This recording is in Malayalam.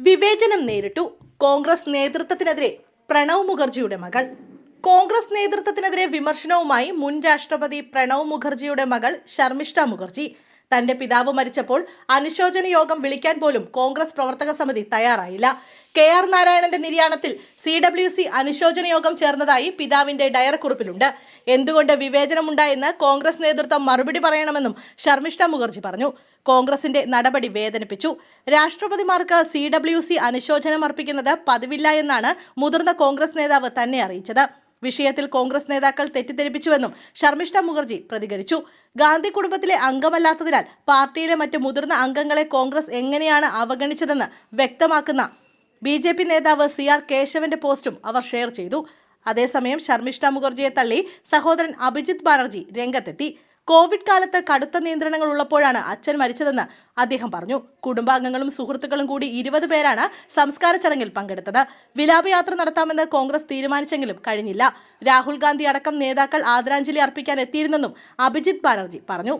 വിവേചനം നേരിട്ടു. കോൺഗ്രസ് നേതൃത്വത്തിനെതിരെ പ്രണവ് മുഖർജിയുടെ മകൾ. കോൺഗ്രസ് നേതൃത്വത്തിനെതിരെ വിമർശനവുമായി മുൻ രാഷ്ട്രപതി പ്രണവ് മുഖർജിയുടെ മകൾ ശർമിഷ്ഠ മുഖർജി. തന്റെ പിതാവ് മരിച്ചപ്പോൾ അനുശോചന യോഗം വിളിക്കാൻ പോലും കോൺഗ്രസ് പ്രവർത്തക സമിതി തയ്യാറായില്ല. കെ ആർ നാരായണന്റെ നിര്യാണത്തിൽ സി ഡബ്ല്യു സി അനുശോചന യോഗം ചേർന്നതായി പിതാവിന്റെ ഡയറക്കുറിപ്പിലുണ്ട് എന്തുകൊണ്ട് വിവേചനമുണ്ടായെന്ന് കോൺഗ്രസ് നേതൃത്വം മറുപടി പറയണമെന്നും ശർമിഷ്ഠ മുഖർജി പറഞ്ഞു. കോൺഗ്രസിന്റെ നടപടി വേദനിപ്പിച്ചു. രാഷ്ട്രപതിമാർക്ക് സി ഡബ്ല്യു സി അനുശോചനം അർപ്പിക്കുന്നത് പതിവില്ല എന്നാണ് മുതിർന്ന കോൺഗ്രസ് നേതാവ് തന്നെ അറിയിച്ചത്. വിഷയത്തിൽ കോൺഗ്രസ് നേതാക്കൾ തെറ്റിദ്ധരിപ്പിച്ചുവെന്നും ശർമിഷ്ഠ മുഖർജി പ്രതികരിച്ചു. ഗാന്ധി കുടുംബത്തിലെ അംഗമല്ലാത്തതിനാൽ പാർട്ടിയിലെ മറ്റ് മുതിർന്ന അംഗങ്ങളെ കോൺഗ്രസ് എങ്ങനെയാണ് അവഗണിച്ചതെന്ന് വ്യക്തമാക്കുന്ന ബി ജെ പി നേതാവ് സി ആർ കേശവന്റെ പോസ്റ്റും അവർ ഷെയർ ചെയ്തു. അതേസമയം ശർമിഷ്ഠ മുഖർജിയെ തള്ളി സഹോദരൻ അഭിജിത് ബാനർജി രംഗത്തെത്തി. കോവിഡ് കാലത്ത് കടുത്ത നിയന്ത്രണങ്ങൾ ഉള്ളപ്പോഴാണ് അച്ഛൻ മരിച്ചതെന്ന് അദ്ദേഹം പറഞ്ഞു. കുടുംബാംഗങ്ങളും സുഹൃത്തുക്കളും കൂടി ഇരുപത് പേരാണ് സംസ്കാര ചടങ്ങിൽ പങ്കെടുത്തത്. വിലാപയാത്ര നടത്താമെന്ന് കോൺഗ്രസ് തീരുമാനിച്ചെങ്കിലും കഴിഞ്ഞില്ല. രാഹുൽ ഗാന്ധി അടക്കം നേതാക്കൾ ആദരാഞ്ജലി അർപ്പിക്കാൻ എത്തിയിരുന്നെന്നും അഭിജിത് ബാനർജി പറഞ്ഞു.